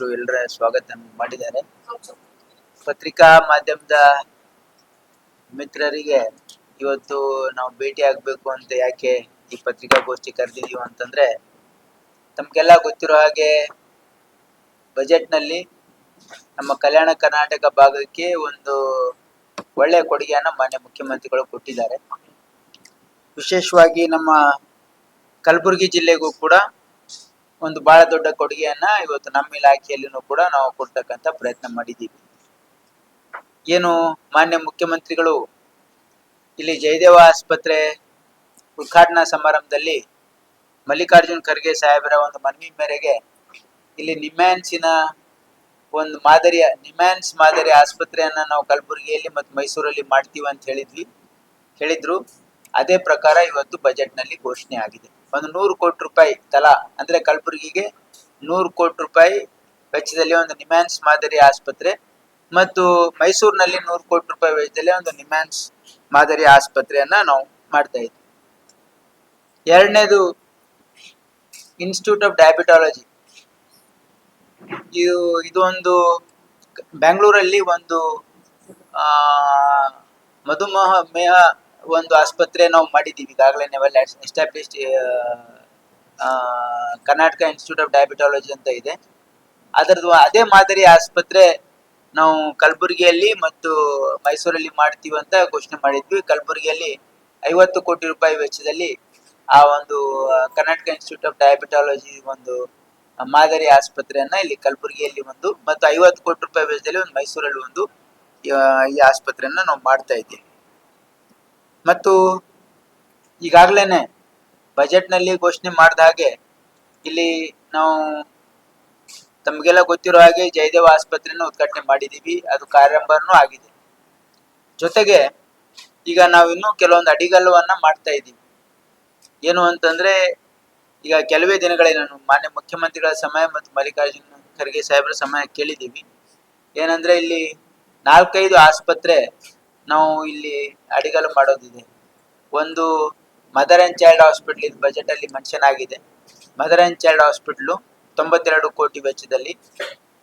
ಅಧ್ಯಕ್ಷರು ಎಲ್ಲರ ಸ್ವಾಗತ ಮಾಡಿದ್ದಾರೆ. ಪತ್ರಿಕಾ ಮಾಧ್ಯಮದ ಮಿತ್ರರಿಗೆ ಇವತ್ತು ನಾವು ಭೇಟಿ ಆಗ್ಬೇಕು ಅಂತ ಯಾಕೆ ಈ ಪತ್ರಿಕಾಗೋಷ್ಠಿ ಕರೆದಿದೀವಿ ಅಂತಂದ್ರೆ ತಮ್ಗೆಲ್ಲ ಗೊತ್ತಿರೋ ಹಾಗೆ ಬಜೆಟ್ನಲ್ಲಿ ನಮ್ಮ ಕಲ್ಯಾಣ ಕರ್ನಾಟಕ ಭಾಗಕ್ಕೆ ಒಂದು ಒಳ್ಳೆ ಕೊಡುಗೆಯನ್ನ ಮಾನ್ಯ ಮುಖ್ಯಮಂತ್ರಿಗಳು ಕೊಟ್ಟಿದ್ದಾರೆ. ವಿಶೇಷವಾಗಿ ನಮ್ಮ ಕಲಬುರಗಿ ಜಿಲ್ಲೆಗೂ ಕೂಡ ಒಂದು ಬಹಳ ದೊಡ್ಡ ಕೊಡುಗೆಯನ್ನ ಇವತ್ತು ನಮ್ಮ ಇಲಾಖೆಯಲ್ಲಿನೂ ಕೂಡ ನಾವು ಕೊಡ್ತಕ್ಕಂತ ಪ್ರಯತ್ನ ಮಾಡಿದ್ದೀವಿ. ಏನು ಮಾನ್ಯ ಮುಖ್ಯಮಂತ್ರಿಗಳು, ಇಲ್ಲಿ ಜಯದೇವ ಆಸ್ಪತ್ರೆ ಉದ್ಘಾಟನಾ ಸಮಾರಂಭದಲ್ಲಿ ಮಲ್ಲಿಕಾರ್ಜುನ್ ಖರ್ಗೆ ಸಾಹೇಬರ ಒಂದು ಮನವಿ ಮೇರೆಗೆ ಇಲ್ಲಿ ನಿಮ್ಯಾನ್ಸಿನ ಒಂದು ಮಾದರಿಯ ನಿಮ್ಯಾನ್ಸ್ ಮಾದರಿ ಆಸ್ಪತ್ರೆಯನ್ನ ನಾವು ಕಲಬುರಗಿಯಲ್ಲಿ ಮತ್ತು ಮೈಸೂರಲ್ಲಿ ಮಾಡ್ತೀವಿ ಅಂತ ಹೇಳಿದ್ವಿ, ಹೇಳಿದ್ರು. ಅದೇ ಪ್ರಕಾರ ಇವತ್ತು ಬಜೆಟ್ನಲ್ಲಿ ಘೋಷಣೆ ಆಗಿದೆ. ಒಂದು ನೂರು ಕೋಟಿ ರೂಪಾಯಿ ತಲಾ, ಅಂದ್ರೆ ಕಲಬುರಗಿಗೆ ನೂರು ಕೋಟಿ ರೂಪಾಯಿ ವೆಚ್ಚದಲ್ಲಿ ಒಂದು ನಿಮ್ಯಾನ್ಸ್ ಮಾದರಿ ಆಸ್ಪತ್ರೆ ಮತ್ತು ಮೈಸೂರಿನಲ್ಲಿ ನೂರು ಕೋಟಿ ರೂಪಾಯಿ ವೆಚ್ಚದಲ್ಲಿ ಒಂದು ನಿಮ್ಯಾನ್ಸ್ ಮಾದರಿ ಆಸ್ಪತ್ರೆಯನ್ನ ನಾವು ಮಾಡ್ತಾ ಇದ್ವಿ. ಎರಡನೇದು ಇನ್ಸ್ಟಿಟ್ಯೂಟ್ ಆಫ್ ಡಯಾಬಿಟಾಲಜಿ ಇದು, ಇದೊಂದು ಬೆಂಗಳೂರಲ್ಲಿ ಒಂದು, ಆ, ಮಧುಮೇಹ, ಮೇಹ ಒಂದು ಆಸ್ಪತ್ರೆ ನಾವು ಮಾಡಿದ್ದೀವಿ. ಈಗಾಗಲೇ ನಾವೆಲ್ಲ established Karnataka institute of diabetology ಅಂತ ಇದೆ. ಅದರದ್ದು ಅದೇ ಮಾದರಿ ಆಸ್ಪತ್ರೆ ನಾವು ಕಲಬುರಗಿಯಲ್ಲಿ ಮತ್ತು ಮೈಸೂರಲ್ಲಿ ಮಾಡ್ತೀವಿ ಅಂತ ಘೋಷಣೆ ಮಾಡಿದ್ವಿ. ಕಲಬುರಗಿಯಲ್ಲಿ ಐವತ್ತು ಕೋಟಿ ರೂಪಾಯಿ ವೆಚ್ಚದಲ್ಲಿ ಆ ಒಂದು ಕರ್ನಾಟಕ ಇನ್ಸ್ಟಿಟ್ಯೂಟ್ ಆಫ್ ಡಯಾಬಿಟಾಲಜಿ ಒಂದು ಮಾದರಿ ಆಸ್ಪತ್ರೆಯನ್ನ ಇಲ್ಲಿ ಕಲಬುರಗಿಯಲ್ಲಿ ಒಂದು, ಮತ್ತು ಐವತ್ತು ಕೋಟಿ ರೂಪಾಯಿ ವೆಚ್ಚದಲ್ಲಿ ಒಂದು ಮೈಸೂರಲ್ಲಿ ಒಂದು ಈ ಆಸ್ಪತ್ರೆಯನ್ನ ನಾವು ಮಾಡ್ತಾ ಇದ್ದೀವಿ. ಮತ್ತು ಈಗಾಗಲೇ ಬಜೆಟ್ನಲ್ಲಿ ಘೋಷಣೆ ಮಾಡಿದ ಹಾಗೆ ಇಲ್ಲಿ ನಾವು ತಮಗೆಲ್ಲ ಗೊತ್ತಿರೋ ಹಾಗೆ ಜಯದೇವ ಆಸ್ಪತ್ರೆಯನ್ನು ಉದ್ಘಾಟನೆ ಮಾಡಿದ್ದೀವಿ ಅದು ಕಾರ್ಯಾರಂಭನೂ ಆಗಿದೆ. ಜೊತೆಗೆ ಈಗ ನಾವು ಇನ್ನೂ ಕೆಲವೊಂದು ಅಡಿಗಲ್ಲವನ್ನ ಮಾಡ್ತಾ ಇದ್ದೀವಿ. ಏನು ಅಂತಂದ್ರೆ ಈಗ ಕೆಲವೇ ದಿನಗಳೇ ನಾನು ಮಾನ್ಯ ಮುಖ್ಯಮಂತ್ರಿಗಳ ಸಮಯ ಮತ್ತು ಮಲ್ಲಿಕಾರ್ಜುನ ಖರ್ಗೆ ಸಾಹೇಬರ ಸಮಯ ಕೇಳಿದ್ದೀವಿ. ಏನಂದ್ರೆ ಇಲ್ಲಿ ನಾಲ್ಕೈದು ಆಸ್ಪತ್ರೆ ನಾವು ಇಲ್ಲಿ ಅಡಿಗಲು ಮಾಡೋದಿದೆ. ಒಂದು ಮದರ್ ಅಂಡ್ ಚೈಲ್ಡ್ ಹಾಸ್ಪಿಟಲ್ ಇದು ಬಜೆಟ್ ಅಲ್ಲಿ ಮೆನ್ಷನ್ ಆಗಿದೆ ಮದರ್ ಅಂಡ್ ಚೈಲ್ಡ್ ಹಾಸ್ಪಿಟಲ್ ತೊಂಬತ್ತೆರಡು ಕೋಟಿ ವೆಚ್ಚದಲ್ಲಿ,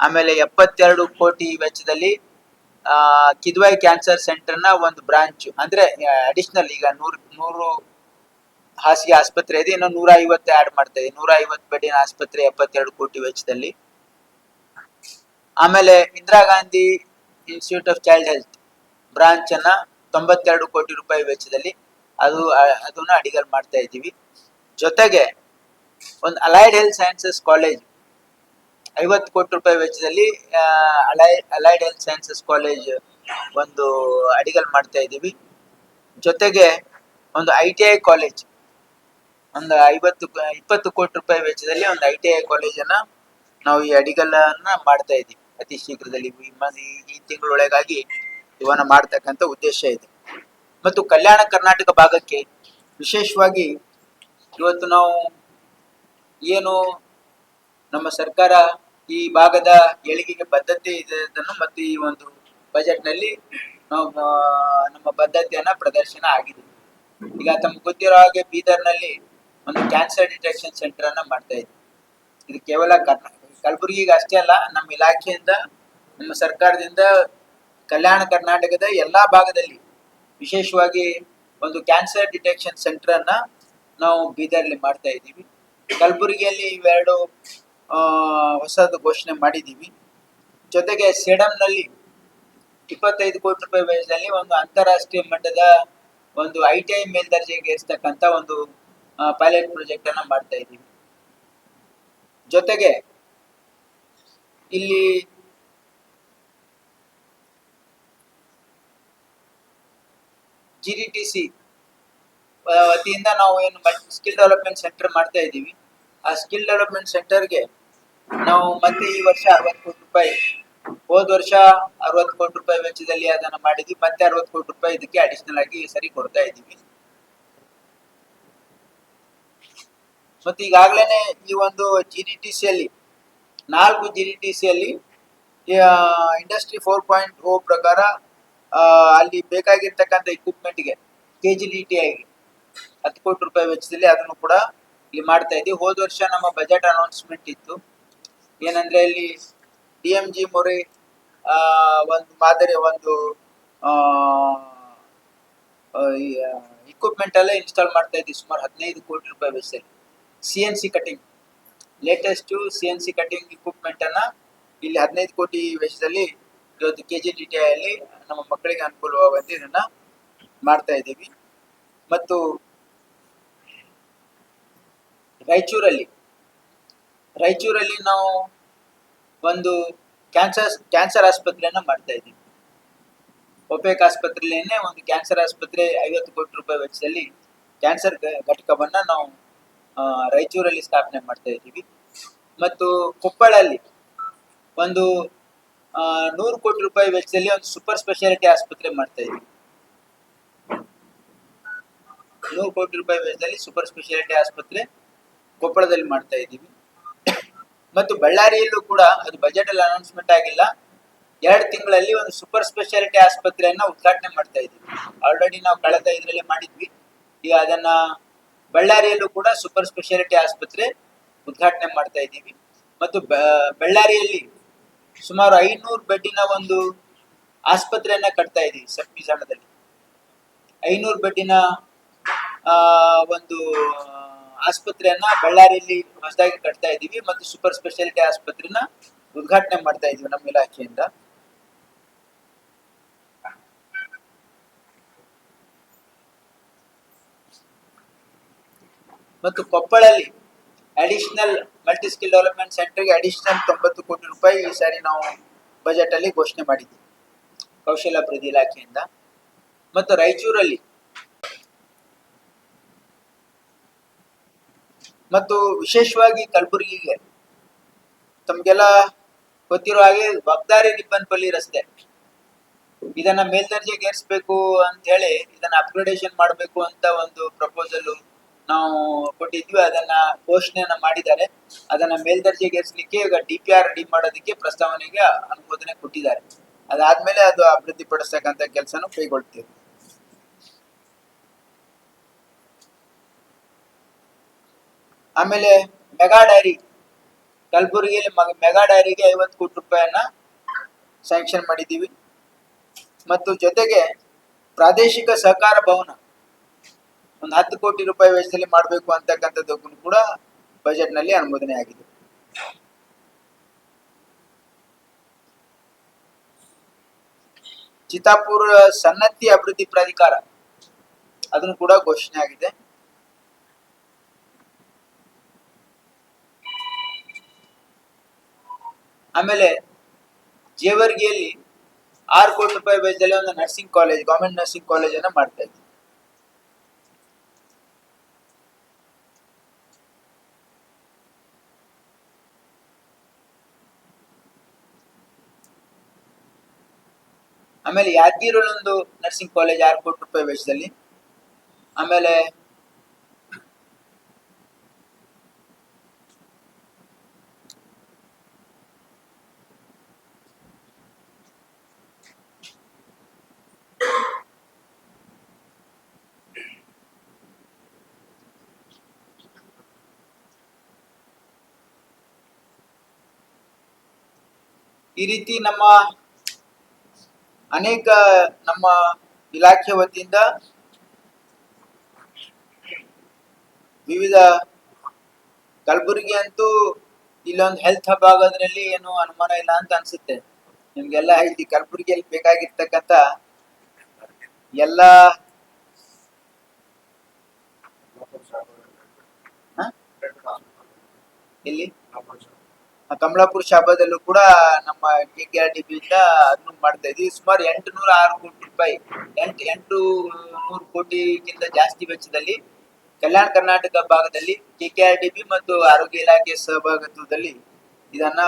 ಆಮೇಲೆ ಎಪ್ಪತ್ತೆರಡು ಕೋಟಿ ವೆಚ್ಚದಲ್ಲಿ ಕಿದ್ವಾಯ್ ಕ್ಯಾನ್ಸರ್ ಸೆಂಟರ್ನ ಒಂದು ಬ್ರಾಂಚ್ ಅಂದ್ರೆ ಅಡಿಷನಲ್ ಈಗ ನೂರು ನೂರು ಹಾಸಿಗೆ ಆಸ್ಪತ್ರೆ ಇದೆ ಇನ್ನೊಂದು ನೂರ ಐವತ್ತು ಆಡ್ ಮಾಡ್ತಾ ಇದೆ. ನೂರ ಐವತ್ತು ಬೆಡ್ಡಿನ ಆಸ್ಪತ್ರೆ ಎಪ್ಪತ್ತೆರಡು ಕೋಟಿ ವೆಚ್ಚದಲ್ಲಿ. ಆಮೇಲೆ Indira Gandhi institute of child health branch ಅನ್ನ ತೊಂಬತ್ತೆರಡು ಕೋಟಿ ರೂಪಾಯಿ ವೆಚ್ಚದಲ್ಲಿ ಅದು ಅದನ್ನ ಅಡಿಗಲ್ ಮಾಡ್ತಾ ಇದ್ದೀವಿ. ಜೊತೆಗೆ ಒಂದು ಅಲೈಡ್ ಹೆಲ್ತ್ ಸೈನ್ಸಸ್ ಕಾಲೇಜ್ ಐವತ್ತು ಕೋಟಿ ರೂಪಾಯಿ ವೆಚ್ಚದಲ್ಲಿ ಅಲೈ ಅಲೈಡ್ ಹೆಲ್ತ್ ಸೈನ್ಸಸ್ ಕಾಲೇಜ್ ಒಂದು ಅಡಿಗಲ್ ಮಾಡ್ತಾ ಇದ್ದೀವಿ. ಜೊತೆಗೆ ಒಂದು ಐ ಟಿ ಐ ಕಾಲೇಜ್ ಒಂದು ಐವತ್ತು, ಇಪ್ಪತ್ತು ಕೋಟಿ ರೂಪಾಯಿ ವೆಚ್ಚದಲ್ಲಿ ಒಂದು ಐ ಟಿ ಐ ಕಾಲೇಜನ್ನ ನಾವು ಈ ಅಡಿಗಲ್ಲನ್ನ ಮಾಡ್ತಾ ಇದ್ದೀವಿ. ಅತಿ ಶೀಘ್ರದಲ್ಲಿ ಈ ತಿಂಗಳೊಳಗಾಗಿ ಇವನ್ನ ಮಾಡ್ತಕ್ಕಂಥ ಉದ್ದೇಶ ಇದೆ. ಮತ್ತು ಕಲ್ಯಾಣ ಕರ್ನಾಟಕ ಭಾಗಕ್ಕೆ ವಿಶೇಷವಾಗಿ ಇವತ್ತು ನಾವು ಏನು ನಮ್ಮ ಸರ್ಕಾರ ಈ ಭಾಗದ ಏಳಿಗೆಗೆ ಬದ್ಧತೆ ಇದೆ ಮತ್ತು ಈ ಒಂದು ಬಜೆಟ್ನಲ್ಲಿ ನಾವು ನಮ್ಮ ಬದ್ಧತೆಯನ್ನ ಪ್ರದರ್ಶನ ಆಗಿದೆ. ಈಗ ತಮ್ಗೆ ಗೊತ್ತಿರೋ ಹಾಗೆ ಬೀದರ್ನಲ್ಲಿ ಒಂದು ಕ್ಯಾನ್ಸರ್ ಡಿಟೆಕ್ಷನ್ ಸೆಂಟರ್ ಅನ್ನ ಮಾಡ್ತಾ ಇದ್ವಿ. ಇದು ಕೇವಲ ಕರ್ನಾಟಕ ಕಲಬುರಗಿಗೆ ಅಷ್ಟೇ ಅಲ್ಲ, ನಮ್ಮ ಇಲಾಖೆಯಿಂದ, ನಮ್ಮ ಸರ್ಕಾರದಿಂದ ಕಲ್ಯಾಣ ಕರ್ನಾಟಕದ ಎಲ್ಲಾ ಭಾಗದಲ್ಲಿ ವಿಶೇಷವಾಗಿ ಒಂದು ಕ್ಯಾನ್ಸರ್ ಡಿಟೆಕ್ಷನ್ ಸೆಂಟರ್ ಅನ್ನ ನಾವು ಬೀದರ್ಲಿ ಮಾಡ್ತಾ ಇದ್ದೀವಿ. ಕಲಬುರಗಿಯಲ್ಲಿ ಇವೆರಡು ಹೊಸದು ಘೋಷಣೆ ಮಾಡಿದ್ದೀವಿ. ಜೊತೆಗೆ ಸೇಡಂನಲ್ಲಿ ಇಪ್ಪತ್ತೈದು ಕೋಟಿ ರೂಪಾಯಿ ವೆಚ್ಚದಲ್ಲಿ ಒಂದು ಅಂತಾರಾಷ್ಟ್ರೀಯ ಮಟ್ಟದ ಒಂದು ಐ ಟಿ ಐ ಮೇಲ್ದರ್ಜೆಗೆ ಇರ್ತಕ್ಕಂಥ ಒಂದು ಪೈಲಟ್ ಪ್ರಾಜೆಕ್ಟ್ ಅನ್ನ ಮಾಡ್ತಾ ಇದ್ದೀವಿ. ಜೊತೆಗೆ ಇಲ್ಲಿ ಜಿ ಡಿ ಟಿ ಸಿ ವತಿಯಿಂದ ನಾವು ಏನು ಸ್ಕಿಲ್ ಡೆವಲಪ್ಮೆಂಟ್ ಸೆಂಟರ್ ಮಾಡ್ತಾ ಇದ್ದೀವಿ. ಆ ಸ್ಕಿಲ್ ಡೆವಲಪ್ಮೆಂಟ್ ಸೆಂಟರ್ಗೆ ನಾವು ಮತ್ತೆ ಈ ವರ್ಷ ಅರವತ್ತು ಕೋಟಿ ರೂಪಾಯಿ, ಹೋದ ವರ್ಷ ಅರವತ್ತು ಕೋಟಿ ರೂಪಾಯಿ ವೆಚ್ಚದಲ್ಲಿ ಅದನ್ನ ಮಾಡಿದ್ವಿ. ಮತ್ತೆ ಅರವತ್ತು ಕೋಟಿ ರೂಪಾಯಿ ಇದಕ್ಕೆ ಅಡಿಷನಲ್ ಆಗಿ ಸರಿ ಕೊಡ್ತಾ ಇದ್ದೀವಿ. ಮತ್ತೆ ಈಗಾಗಲೇ ಈ ಒಂದು ಜಿ ಡಿ ಟಿ ಸಿಯಲ್ಲಿ ನಾಲ್ಕು ಜಿ ಡಿ ಟಿ ಸಿಯಲ್ಲಿ ಇಂಡಸ್ಟ್ರಿ ಫೋರ್ ಪಾಯಿಂಟ್ ಓ ಪ್ರಕಾರ ಅಲ್ಲಿ ಬೇಕಾಗಿರ್ತಕ್ಕಂಥ ಇಕ್ವಿಪ್ಮೆಂಟ್ಗೆ ಕೆ ಜಿ ಡಿ ಟಿ ಆಗಿ ಹತ್ತು ಕೋಟಿ ರೂಪಾಯಿ ವೆಚ್ಚದಲ್ಲಿ ಅದನ್ನು ಕೂಡ ಇಲ್ಲಿ ಮಾಡ್ತಾ ಇದ್ದೀವಿ ಹೋದ ವರ್ಷ ನಮ್ಮ ಬಜೆಟ್ ಅನೌನ್ಸ್ಮೆಂಟ್ ಇತ್ತು. ಏನಂದ್ರೆ ಇಲ್ಲಿ ಡಿ ಎಂ ಜಿ ಮೊರೆ ಒಂದು ಮಾದರಿ, ಒಂದು ಇಕ್ವಿಪ್ಮೆಂಟ್ ಎಲ್ಲ ಇನ್ಸ್ಟಾಲ್ ಮಾಡ್ತಾ ಇದ್ದೀವಿ ಸುಮಾರು ಹದಿನೈದು ಕೋಟಿ ರೂಪಾಯಿ ವೆಚ್ಚದಲ್ಲಿ. C N C cutting latest C N C cutting equipment ಅನ್ನ ಇಲ್ಲಿ ಹದಿನೈದು ಕೋಟಿ ವೆಚ್ಚದಲ್ಲಿ ಇವತ್ತು ಕೆ ಜಿ ಡಿ ಟಿ ನಮ್ಮ ಮಕ್ಕಳಿಗೆ ಅನುಕೂಲವಾಗುವಂತೆ ಇದನ್ನ ಮಾಡ್ತಾ ಇದ್ದೀವಿ. ಮತ್ತು ರಾಯಚೂರಲ್ಲಿ ರಾಯಚೂರಲ್ಲಿ ನಾವು ಒಂದು ಕ್ಯಾನ್ಸರ್ ಕ್ಯಾನ್ಸರ್ ಆಸ್ಪತ್ರೆಯನ್ನು ಮಾಡ್ತಾ ಇದ್ದೀವಿ. ಒಪೇಕ್ ಆಸ್ಪತ್ರೆಯಲ್ಲೇ ಒಂದು ಕ್ಯಾನ್ಸರ್ ಆಸ್ಪತ್ರೆ ಐವತ್ತು ಕೋಟಿ ರೂಪಾಯಿ ವೆಚ್ಚದಲ್ಲಿ ಕ್ಯಾನ್ಸರ್ ಘಟಕವನ್ನು ನಾವು ರಾಯಚೂರಲ್ಲಿ ಸ್ಥಾಪನೆ ಮಾಡ್ತಾ ಇದ್ದೀವಿ. ಮತ್ತು ಕೊಪ್ಪಳಲ್ಲಿ ಒಂದು ನೂರು ಕೋಟಿ ರೂಪಾಯಿ ವೆಚ್ಚದಲ್ಲಿ ಒಂದು ಸೂಪರ್ ಸ್ಪೆಷಾಲಿಟಿ ಆಸ್ಪತ್ರೆ ಮಾಡ್ತಾ ಇದ್ದೀವಿ ನೂರು ಕೋಟಿ ರೂಪಾಯಿ ವೆಚ್ಚದಲ್ಲಿ ಸೂಪರ್ ಸ್ಪೆಷಾಲಿಟಿ ಆಸ್ಪತ್ರೆ ಕೊಪ್ಪಳದಲ್ಲಿ ಮಾಡ್ತಾ ಇದ್ದೀವಿ. ಮತ್ತು ಬಳ್ಳಾರಿಯಲ್ಲೂ ಕೂಡ ಅದು ಬಜೆಟ್ ಅಲ್ಲಿ ಅನೌನ್ಸ್ಮೆಂಟ್ ಆಗಿಲ್ಲ. ಎರಡು ತಿಂಗಳಲ್ಲಿ ಒಂದು ಸೂಪರ್ ಸ್ಪೆಷಾಲಿಟಿ ಆಸ್ಪತ್ರೆಯನ್ನ ಉದ್ಘಾಟನೆ ಮಾಡ್ತಾ ಇದ್ದೀವಿ. ಆಲ್ರೆಡಿ ನಾವು ಕಳೆದ ಇದರಲ್ಲಿ ಮಾಡಿದ್ವಿ. ಈಗ ಅದನ್ನ ಬಳ್ಳಾರಿಯಲ್ಲೂ ಕೂಡ ಸೂಪರ್ ಸ್ಪೆಷಾಲಿಟಿ ಆಸ್ಪತ್ರೆ ಉದ್ಘಾಟನೆ ಮಾಡ್ತಾ ಇದ್ದೀವಿ. ಮತ್ತು ಬಳ್ಳಾರಿಯಲ್ಲಿ ಸುಮಾರು ಐನೂರು ಬೆಡ್ಡಿನ ಒಂದು ಆಸ್ಪತ್ರೆಯನ್ನ ಕಟ್ತಾ ಇದ್ದೀವಿ ಸಬ್ಮಿಸಣದಲ್ಲಿ ಐನೂರು ಬೆಡ್ಡಿನ ಒಂದು ಆಸ್ಪತ್ರೆಯನ್ನ ಬಳ್ಳಾರಿಯಲ್ಲಿ ಹೊಸದಾಗಿ ಕಟ್ತಾ ಇದ್ದೀವಿ ಮತ್ತು ಸೂಪರ್ ಸ್ಪೆಷಾಲಿಟಿ ಆಸ್ಪತ್ರೆನ ಉದ್ಘಾಟನೆ ಮಾಡ್ತಾ ಇದೀವಿ ನಮ್ಮ ಇಲಾಖೆಯಿಂದ. ಮತ್ತು ಕೊಪ್ಪಳಲ್ಲಿ ಅಡಿಷನಲ್ ಮಲ್ಟಿ ಸ್ಕಿಲ್ ಡೆವಲಪ್ಮೆಂಟ್ ಸೆಂಟರ್ಗೆ ಅಡಿಷನಲ್ ತೊಂಬತ್ತು ಕೋಟಿ ರೂಪಾಯಿ ಈ ಸಾರಿ ನಾವು ಬಜೆಟ್ ಅಲ್ಲಿ ಘೋಷಣೆ ಮಾಡಿದ್ದೀವಿ ಕೌಶಲ್ಯಾಭಿವೃದ್ಧಿ ಇಲಾಖೆಯಿಂದ. ಮತ್ತು ರಾಯಚೂರಲ್ಲಿ ಮತ್ತು ವಿಶೇಷವಾಗಿ ಕಲಬುರಗಿಗೆ ತಮ್ಗೆಲ್ಲ ಗೊತ್ತಿರೋ ಹಾಗೆ ವಾಗ್ದಾರಿ ರಿಬ್ಬನ್ಪಲ್ಲಿ ರಸ್ತೆ. ಇದನ್ನ ಮೇಲ್ದರ್ಜೆಗೆ ಏರಿಸಬೇಕು ಅಂತ ಹೇಳಿ ಇದನ್ನ ಅಪ್ಗ್ರೇಡೇಷನ್ ಮಾಡಬೇಕು ಅಂತ ಒಂದು ಪ್ರಪೋಸಲ್ ನಾವು ಕೊಟ್ಟಿದ್ವಿ ಅದನ್ನ ಘೋಷಣೆಯನ್ನ ಮಾಡಿದ್ದಾರೆ. ಅದನ್ನ ಮೇಲ್ದರ್ಜೆಗೆ ಏರಿಸಲಿಕ್ಕೆ ಈಗ ಡಿ ಪಿ ಆರ್ ರೆಡಿ ಮಾಡೋದಕ್ಕೆ ಪ್ರಸ್ತಾವನೆಗೆ ಅನುಮೋದನೆ ಕೊಟ್ಟಿದ್ದಾರೆ. ಅದಾದ್ಮೇಲೆ ಅದು ಅಭಿವೃದ್ಧಿ ಪಡಿಸ್ತಕ್ಕಂಥ ಕೆಲಸನೂ ಕೈಗೊಳ್ತೀವಿ. ಆಮೇಲೆ ಮೆಗಾ ಡೈರಿ, ಕಲಬುರಗಿಯಲ್ಲಿ ಮೆಗಾ ಡೈರಿಗೆ ಐವತ್ತು ಕೋಟಿ ರೂಪಾಯಿಯನ್ನ ಸ್ಯಾಂಕ್ಷನ್ ಮಾಡಿದ್ದೀವಿ. ಮತ್ತು ಜೊತೆಗೆ ಪ್ರಾದೇಶಿಕ ಸಹಕಾರ ಭವನ ಒಂದು ಹತ್ತು ಕೋಟಿ ರೂಪಾಯಿ ವೆಚ್ಚದಲ್ಲಿ ಮಾಡಬೇಕು ಅಂತಕ್ಕಂಥದ್ದಕ್ಕೂ ಕೂಡ ಬಜೆಟ್ನಲ್ಲಿ ಅನುಮೋದನೆ ಆಗಿದೆ. ಚಿತಾಪುರ ಸನ್ನತಿ ಅಭಿವೃದ್ಧಿ ಪ್ರಾಧಿಕಾರ ಅದನ್ನು ಕೂಡ ಘೋಷಣೆ ಆಗಿದೆ. ಆಮೇಲೆ ಜೇವರ್ಗಿಯಲ್ಲಿ ಆರು ಕೋಟಿ ರೂಪಾಯಿ ವೆಚ್ಚದಲ್ಲಿ ಒಂದು nursing college government nursing college ಅನ್ನ ಮಾಡ್ತಾ ಇದ್ವಿ. ಆಮೇಲೆ ಯಾದಗಿರಿಯಲ್ಲೊಂದು ನರ್ಸಿಂಗ್ ಕಾಲೇಜ್ ಆರು ಕೋಟಿ ರೂಪಾಯಿ ವೆಚ್ಚದಲ್ಲಿ ಆಮೇಲೆ ಈ ರೀತಿ ನಮ್ಮ ಅನೇಕ ನಮ್ಮ ಇಲಾಖೆ ವತಿಯಿಂದ ವಿವಿಧ ಕಲಬುರಗಿ ಅಂತೂ ಇಲ್ಲೊಂದು ಹೆಲ್ತ್ ಹಬ್ ಆಗೋದ್ರಲ್ಲಿ ಏನು ಅನುಮಾನ ಇಲ್ಲ ಅಂತ ಅನ್ಸುತ್ತೆ. ನಿಮ್ಗೆಲ್ಲ ಇಲ್ಲಿ ಕಲಬುರಗಿಯಲ್ಲಿ ಬೇಕಾಗಿರ್ತಕ್ಕಂಥ ಎಲ್ಲ ಇಲ್ಲಿ ಕಮಲಾಪುರ ಶಾಬಾದಲ್ಲೂ ಕೂಡ ನಮ್ಮ ಕೆ ಕೆ ಆರ್ ಬಿ ಇಂದ ಅದನ್ನು ಮಾಡ್ತಾ ಇದ್ವಿ. ಸುಮಾರು ಎಂಟು ನೂರ ಆರು ಕೋಟಿ ರೂಪಾಯಿ, ಎಂಟು ಎಂಟು ನೂರು ಕೋಟಿಗಿಂತ ಜಾಸ್ತಿ ವೆಚ್ಚದಲ್ಲಿ ಕಲ್ಯಾಣ ಕರ್ನಾಟಕ ಭಾಗದಲ್ಲಿ K K R D B ಮತ್ತು ಆರೋಗ್ಯ ಇಲಾಖೆ ಸಹಭಾಗಿತ್ವದಲ್ಲಿ ಇದನ್ನ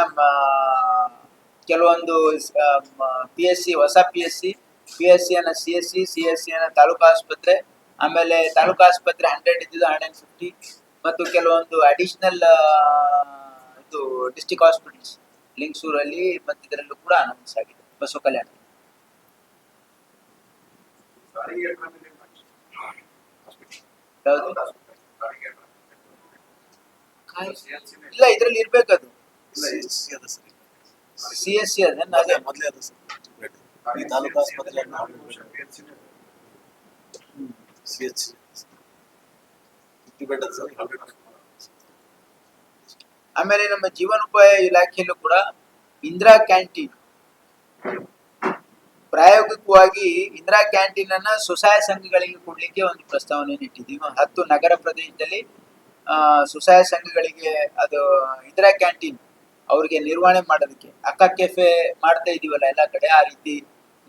ಕೆಲವೊಂದು ಪಿ ಎಸ್ ಸಿ ಹೊಸ P S C P S C ಅನ್ನ C S C C S C ಅನ್ನ ತಾಲೂಕು ಆಸ್ಪತ್ರೆ, ಆಮೇಲೆ ತಾಲೂಕು ಆಸ್ಪತ್ರೆ ಹಂಡ್ರೆಡ್ ಇದ್ದಿದ್ದು ಹಂಡ್ರೆಡ್ ಫಿಫ್ಟಿ ಮತ್ತು ಕೆಲವೊಂದು ಅಡಿಷನಲ್ ಇದು ಡಿಸ್ಟಿಕ್ ಹಾಸ್ಪಿಟಲ್ಸ್ ಲಿಂಗಸೂರಲ್ಲಿ ಮತ್ತು ಇದರಲ್ಲೂ ಕೂಡ ಅನೌನ್ಸ್ ಆಗಿದೆ ಬಸವ ಕಲ್ಯಾಣ. ಇಲ್ಲ ಇದ್ರಲ್ಲಿ ಇರ್ಬೇಕದು. ಸಿ ಎಸ್ ಸಿ ಅದೇ ಅದೇ ಮೊದಲೇ ಅದು ಸರ್. ಈ ತಾಲೂಕು ಆಸ್ಪತ್ರೆ ಸಿ ಎಚ್ ಚಿಕ್ಕಪೇಟೆ ಸರ್. ಆಮೇಲೆ ನಮ್ಮ ಜೀವನೋಪಾಯ ಇಲಾಖೆಯಲ್ಲೂ ಕೂಡ ಇಂದಿರಾ ಕ್ಯಾಂಟೀನ್. ಪ್ರಾಯೋಗಿಕವಾಗಿ ಇಂದಿರಾ ಕ್ಯಾಂಟೀನ್ ಅನ್ನ ಸ್ವಸಹಾಯ ಸಂಘಗಳಿಗೆ ಕೊಡ್ಲಿಕ್ಕೆ ಒಂದು ಪ್ರಸ್ತಾವನೆ ಇಟ್ಟಿದ್ದೀವಿ. ಹತ್ತು ನಗರ ಪ್ರದೇಶದಲ್ಲಿ ಆ, ಸ್ವಸಹಾಯ ಸಂಘಗಳಿಗೆ ಅದು ಇಂದಿರಾ ಕ್ಯಾಂಟೀನ್ ಅವ್ರಿಗೆ ನಿರ್ವಹಣೆ ಮಾಡೋದಕ್ಕೆ. ಅಕ್ಕ ಕೆಫೆ ಮಾಡ್ತಾ ಇದೀವಲ್ಲ ಎಲ್ಲ ಕಡೆ ಆ ರೀತಿ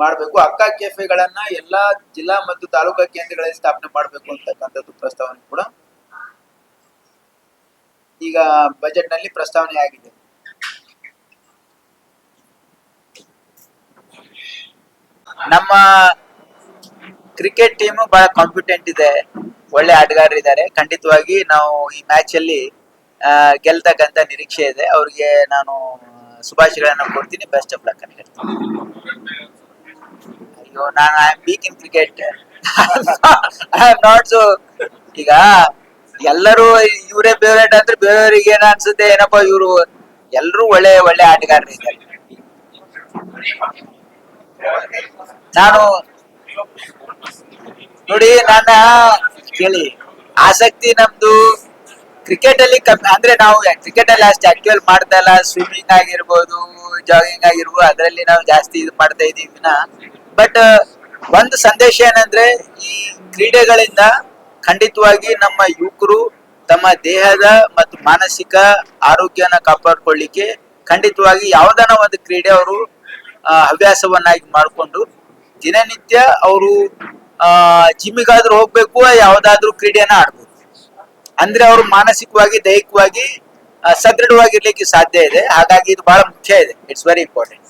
ಮಾಡಬೇಕು. ಅಕ್ಕ ಕೆಫೆಗಳನ್ನ ಎಲ್ಲಾ ಜಿಲ್ಲಾ ಮತ್ತು ತಾಲೂಕಾ ಕೇಂದ್ರಗಳಲ್ಲಿ ಸ್ಥಾಪನೆ ಮಾಡಬೇಕು ಅಂತಕ್ಕಂಥದ್ದು ಪ್ರಸ್ತಾವನೆ ಕೂಡ ಈಗ ಬಜೆಟ್ನಲ್ಲಿ ಪ್ರಸ್ತಾವನೆ ಆಗಿದೆ. ನಮ್ಮ ಕ್ರಿಕೆಟ್ ಟೀಮ್ ಬಹಳ ಕಾಂಪಿಟೆಂಟ್ ಇದೆ. ಒಳ್ಳೆ ಆಟಗಾರರು ಇದ್ದಾರೆ. ಖಂಡಿತವಾಗಿ ನಾವು ಈ ಮ್ಯಾಚ್ ಅಲ್ಲಿ ಗೆಲ್ತಕ್ಕಂತ ನಿರೀಕ್ಷೆ ಇದೆ. ಅವ್ರಿಗೆ ನಾನು ಶುಭಾಶಯಗಳನ್ನ ಕೊಡ್ತೀನಿ. ಬೆಸ್ಟ್ ಆಫ್ ಲಕ್ ಅಂತ ಹೇಳ್ತೀನಿ. ಅಯ್ಯೋ, ನಾನು I am weak in cricket not so ಈಗ ಎಲ್ಲರೂ ಇವರೇ ಫೇವರೇಟ್ ಅಂದ್ರೆ ಬೇರೆಯವರಿಗೆ ಏನ ಅನ್ಸುತ್ತೆ ಏನಪ್ಪ ಇವರು? ಎಲ್ಲರೂ ಒಳ್ಳೆ ಒಳ್ಳೆ ಆಟಗಾರರು ಇದ್ದಾರೆ. ನಾನು ನೋಡಿ ನನ್ನ ಕೇಳಿ, ಆಸಕ್ತಿ ನಮ್ದು ಕ್ರಿಕೆಟ್ ಅಲ್ಲಿ ಕಮ್ಮಿ, ಅಂದ್ರೆ ನಾವು ಕ್ರಿಕೆಟ್ ಅಲ್ಲಿ ಅಷ್ಟು ಆಕ್ಚುಯಲ್ ಮಾಡ್ತಾ ಇಲ್ಲ. ಸ್ವಿಮ್ಮಿಂಗ್ ಆಗಿರ್ಬೋದು ಜಾಗಿಂಗ್ ಆಗಿರ್ಬೋದು, ಅದರಲ್ಲಿ ನಾವು ಜಾಸ್ತಿ ಇದು ಮಾಡ್ತಾ ಇದೀವಿ ಬಟ್ ಒಂದು ಸಂದೇಶ ಏನಂದ್ರೆ, ಈ ಕ್ರೀಡೆಗಳಿಂದ ಖಂಡಿತವಾಗಿ ನಮ್ಮ ಯುವಕರು ತಮ್ಮ ದೇಹದ ಮತ್ತು ಮಾನಸಿಕ ಆರೋಗ್ಯನ ಕಾಪಾಡ್ಕೊಳ್ಳಿಕ್ಕೆ ಖಂಡಿತವಾಗಿ ಯಾವ್ದಾನ ಒಂದು ಕ್ರೀಡೆ ಅವರು ಹವ್ಯಾಸವನ್ನಾಗಿ ಮಾಡಿಕೊಂಡು ದಿನನಿತ್ಯ ಅವರು ಜಿಮ್ಮಿಗಾದ್ರೂ ಹೋಗ್ಬೇಕು ಯಾವ್ದಾದ್ರೂ ಕ್ರೀಡೆಯನ್ನ ಆಡ್ಬೇಕು ಅಂದ್ರೆ ಅವರು ಮಾನಸಿಕವಾಗಿ ದೈಹಿಕವಾಗಿ ಆ, ಸದೃಢವಾಗಿರ್ಲಿಕ್ಕೆ ಸಾಧ್ಯ ಇದೆ. ಹಾಗಾಗಿ ಇದು ಬಹಳ ಮುಖ್ಯ ಇದೆ. It's very important